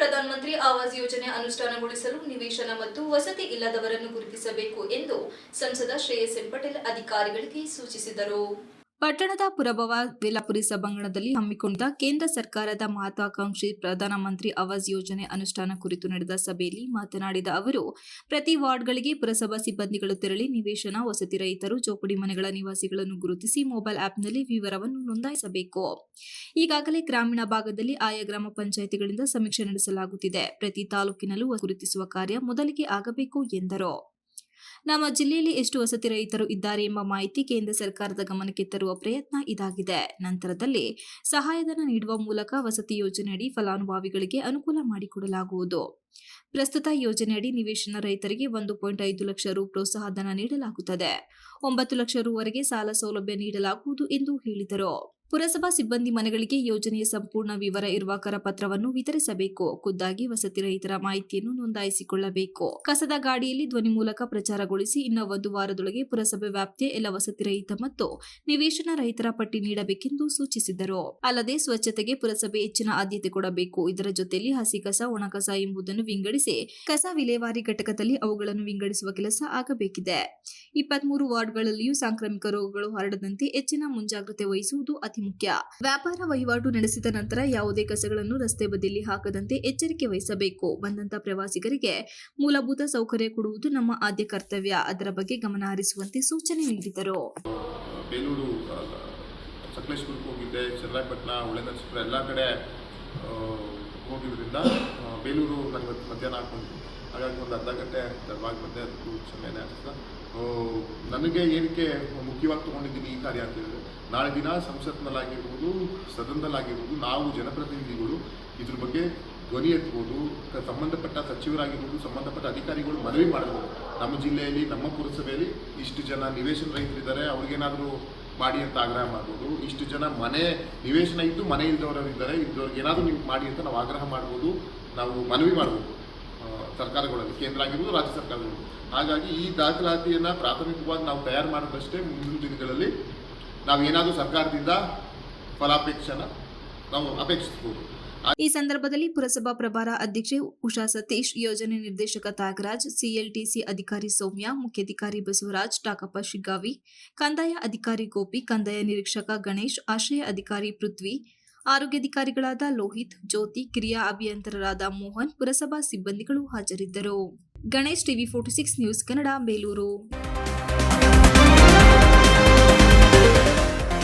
ಪ್ರಧಾನಮಂತ್ರಿ ಆವಾಸ್ ಯೋಜನೆ ಅನುಷ್ಠಾನಗೊಳಿಸಲು ನಿವೇಶನ ಮತ್ತು ವಸತಿ ಇಲ್ಲದವರನ್ನು ಗುರುತಿಸಬೇಕು ಎಂದು ಸಂಸದ ಶ್ರೇಯಸ್ ಎಂ ಪಟೇಲ್ ಅಧಿಕಾರಿಗಳಿಗೆ ಸೂಚಿಸಿದರು. ಪಟ್ಟಣದ ಪುರಭವ ವೇಲಾಪುರಿ ಸಭಾಂಗಣದಲ್ಲಿ ಹಮ್ಮಿಕೊಂಡ ಕೇಂದ್ರ ಸರ್ಕಾರದ ಮಹತ್ವಾಕಾಂಕ್ಷಿ ಪ್ರಧಾನಮಂತ್ರಿ ಆವಾಸ್ ಯೋಜನೆ ಅನುಷ್ಠಾನ ಕುರಿತು ನಡೆದ ಸಭೆಯಲ್ಲಿ ಮಾತನಾಡಿದ ಅವರು, ಪ್ರತಿ ವಾರ್ಡ್ಗಳಿಗೆ ಪುರಸಭಾ ಸಿಬ್ಬಂದಿಗಳು ತೆರಳಿ ನಿವೇಶನ, ವಸತಿ ರಹಿತರು ಚೌಕಡಿ ಮನೆಗಳ ನಿವಾಸಿಗಳನ್ನು ಗುರುತಿಸಿ ಮೊಬೈಲ್ ಆಪ್ನಲ್ಲಿ ವಿವರವನ್ನು ನೋಂದಾಯಿಸಬೇಕು. ಈಗಾಗಲೇ ಗ್ರಾಮೀಣ ಭಾಗದಲ್ಲಿ ಆಯಾ ಗ್ರಾಮ ಪಂಚಾಯಿತಿಗಳಿಂದ ಸಮೀಕ್ಷೆ ನಡೆಸಲಾಗುತ್ತಿದೆ. ಪ್ರತಿ ತಾಲೂಕಿನಲ್ಲೂ ಗುರುತಿಸುವ ಕಾರ್ಯ ಮೊದಲಿಗೆ ಆಗಬೇಕು ಎಂದರು. ನಮ್ಮ ಜಿಲ್ಲೆಯಲ್ಲಿ ಎಷ್ಟು ವಸತಿ ರಹಿತರು ಇದ್ದಾರೆ ಎಂಬ ಮಾಹಿತಿ ಕೇಂದ್ರ ಸರ್ಕಾರದ ಗಮನಕ್ಕೆ ತರುವ ಪ್ರಯತ್ನ ಇದಾಗಿದೆ. ನಂತರದಲ್ಲಿ ಸಹಾಯಧನ ನೀಡುವ ಮೂಲಕ ವಸತಿ ಯೋಜನೆಯಡಿ ಫಲಾನುಭವಿಗಳಿಗೆ ಅನುಕೂಲ ಮಾಡಿಕೊಡಲಾಗುವುದು. ಪ್ರಸ್ತುತ ಯೋಜನೆಯಡಿ ನಿವೇಶನ ರೈತರಿಗೆ ಒಂದು ಪಾಯಿಂಟ್ ಐದು ಲಕ್ಷ ರು ಪ್ರೋತ್ಸಾಹಧನ ನೀಡಲಾಗುತ್ತದೆ. ಒಂಬತ್ತು ಲಕ್ಷ ರುವರೆಗೆ ಸಾಲ ಸೌಲಭ್ಯ ನೀಡಲಾಗುವುದು ಎಂದು ಹೇಳಿದರು. ಪುರಸಭಾ ಸಿಬ್ಬಂದಿ ಮನೆಗಳಿಗೆ ಯೋಜನೆಯ ಸಂಪೂರ್ಣ ವಿವರ ಇರುವ ಕರಪತ್ರವನ್ನು ವಿತರಿಸಬೇಕು. ಖುದ್ದಾಗಿ ವಸತಿ ರಹಿತರ ಮಾಹಿತಿಯನ್ನು ನೋಂದಾಯಿಸಿಕೊಳ್ಳಬೇಕು. ಕಸದ ಗಾಡಿಯಲ್ಲಿ ಧ್ವನಿ ಮೂಲಕ ಪ್ರಚಾರಗೊಳಿಸಿ ಇನ್ನ ಒಂದು ವಾರದೊಳಗೆ ಪುರಸಭೆ ವ್ಯಾಪ್ತಿಯ ಎಲ್ಲ ವಸತಿ ರಹಿತ ಮತ್ತು ನಿವೇಶನ ರಹಿತರ ಪಟ್ಟಿ ನೀಡಬೇಕೆಂದು ಸೂಚಿಸಿದರು. ಅಲ್ಲದೆ ಸ್ವಚ್ಛತೆಗೆ ಪುರಸಭೆ ಹೆಚ್ಚಿನ ಆದ್ಯತೆ ಕೊಡಬೇಕು. ಇದರ ಜೊತೆಯಲ್ಲಿ ಹಸಿ ಕಸ, ಒಣ ಕಸ ಎಂಬುದನ್ನು ವಿಂಗಡಿಸಿ ಕಸ ವಿಲೇವಾರಿ ಘಟಕದಲ್ಲಿ ಅವುಗಳನ್ನು ವಿಂಗಡಿಸುವ ಕೆಲಸ ಆಗಬೇಕಿದೆ. ಇಪ್ಪತ್ಮೂರು ವಾರ್ಡ್ಗಳಲ್ಲಿಯೂ ಸಾಂಕ್ರಾಮಿಕ ರೋಗಗಳು ಹರಡದಂತೆ ಹೆಚ್ಚಿನ ಮುಂಜಾಗ್ರತೆ ವಹಿಸುವುದು ಅತಿ ಮುಖ್ಯ. ವ್ಯಾಪಾರ ವಹಿವಾಟು ನಡೆಸಿದ ನಂತರ ಯಾವುದೇ ಕಸಗಳನ್ನು ರಸ್ತೆ ಬದಿಯಲ್ಲಿ ಹಾಕದಂತೆ ಎಚ್ಚರಿಕೆ ವಹಿಸಬೇಕು. ಬಂದಂತ ಪ್ರವಾಸಿಗರಿಗೆ ಮೂಲಭೂತ ಸೌಕರ್ಯ ಕೊಡುವುದು ನಮ್ಮ ಆದ್ಯ ಕರ್ತವ್ಯ. ಅದರ ಬಗ್ಗೆ ಗಮನ ಹರಿಸುವಂತೆ ಸೂಚನೆ ನೀಡಿದರು. ಬೇಲೂರು ಸಕಲೇಶ್ಪುರಕ್ಕೆ ಹೋಗಿದ್ದೆ. ಚನ್ನರಾಯಪಟ್ಟಣ ಒಳ್ಳೆನರಸೀಪುರ ಎಲ್ಲ ಕಡೆ ಹೋಗಿದ್ದರಿಂದ ಬೇಲೂರು ನನಗೆ ಮಧ್ಯಾಹ್ನ ಹಾಗಾಗಿ ಒಂದು ಅರ್ಧ ಗಂಟೆ ತಡವಾಗಿ ಬಂದೆ. ಅದಕ್ಕೂ ಸಮಯನೇ ಆಗ್ತದೆ ನನಗೆ ಏನಕ್ಕೆ ಮುಖ್ಯವಾಗಿ ತೊಗೊಂಡಿದ್ದೀನಿ ಈ ಕಾರ್ಯ ಅಂತ ಹೇಳಿದ್ರೆ ನಾಳೆ ದಿನ ಸಂಸತ್ನಲ್ಲಾಗಿರ್ಬೋದು ಸದನದಲ್ಲಾಗಿರ್ಬೋದು, ನಾವು ಜನಪ್ರತಿನಿಧಿಗಳು ಇದ್ರ ಬಗ್ಗೆ ಧ್ವನಿ ಎತ್ಬೋದು ಸಂಬಂಧಪಟ್ಟ ಸಚಿವರಾಗಿರ್ಬೋದು, ಸಂಬಂಧಪಟ್ಟ ಅಧಿಕಾರಿಗಳು ಮನವಿ ಮಾಡಬಹುದು. ನಮ್ಮ ಜಿಲ್ಲೆಯಲ್ಲಿ, ನಮ್ಮ ಪುರಸಭೆಯಲ್ಲಿ ಇಷ್ಟು ಜನ ನಿವೇಶನ ರೈತರಿದ್ದಾರೆ, ಅವ್ರಿಗೇನಾದರೂ ಮಾಡಿ ಅಂತ ಆಗ್ರಹ ಮಾಡ್ಬೋದು. ಇಷ್ಟು ಜನ ಮನೆ ನಿವೇಶನ ಇದ್ದು ಮನೆ ಇದ್ದವರಿದ್ದಾರೆ ಇದ್ದವ್ರಿಗೆ ಏನಾದರೂ ನೀವು ಮಾಡಿ ಅಂತ ನಾವು ಆಗ್ರಹ ಮಾಡ್ಬೋದು, ನಾವು ಮನವಿ ಮಾಡ್ಬೋದು. ಸರ್ಕಾರಗಳಲ್ಲಿ, ಕೇಂದ್ರ ಆಗಿರ್ಬೋದು, ರಾಜ್ಯ ಸರ್ಕಾರಗಳು ಹಾಗಾಗಿ ಈ ದಾಖಲಾತಿಯನ್ನು ಪ್ರಾಥಮಿಕವಾಗಿ ನಾವು ತಯಾರು ಮಾಡೋದಷ್ಟೇ ಮುಂದಿನ ದಿನಗಳಲ್ಲಿ ನಾವು ಏನಾದರೂ ಸರ್ಕಾರದಿಂದ ಫಲಾಪೇಕ್ಷನ ನಾವು ಅಪೇಕ್ಷಿಸಬಹುದು ಈ ಸಂದರ್ಭದಲ್ಲಿ ಪುರಸಭಾ ಪ್ರಭಾರ ಅಧ್ಯಕ್ಷೆ ಉಷಾ ಸತೀಶ್, ಯೋಜನೆ ನಿರ್ದೇಶಕ ತ್ಯಾಗರಾಜ್, ಸಿಎಲ್ಟಿಸಿ ಅಧಿಕಾರಿ ಸೌಮ್ಯ, ಮುಖ್ಯಾಧಿಕಾರಿ ಬಸವರಾಜ್ ಟಾಕಪ್ಪ ಶಿಗ್ಗಾವಿ, ಕಂದಾಯ ಅಧಿಕಾರಿ ಗೋಪಿ, ಕಂದಾಯ ನಿರೀಕ್ಷಕ ಗಣೇಶ್, ಆಶ್ರಯ ಅಧಿಕಾರಿ ಪೃಥ್ವಿ, ಆರೋಗ್ಯಾಧಿಕಾರಿಗಳಾದ ಲೋಹಿತ್, ಜ್ಯೋತಿ, ಕಿರಿಯ ಅಭಿಯಂತರರಾದ ಮೋಹನ್, ಪುರಸಭಾ ಸಿಬ್ಬಂದಿಗಳು ಹಾಜರಿದ್ದರು. Ganesh TV forty six news Kannada, Belur.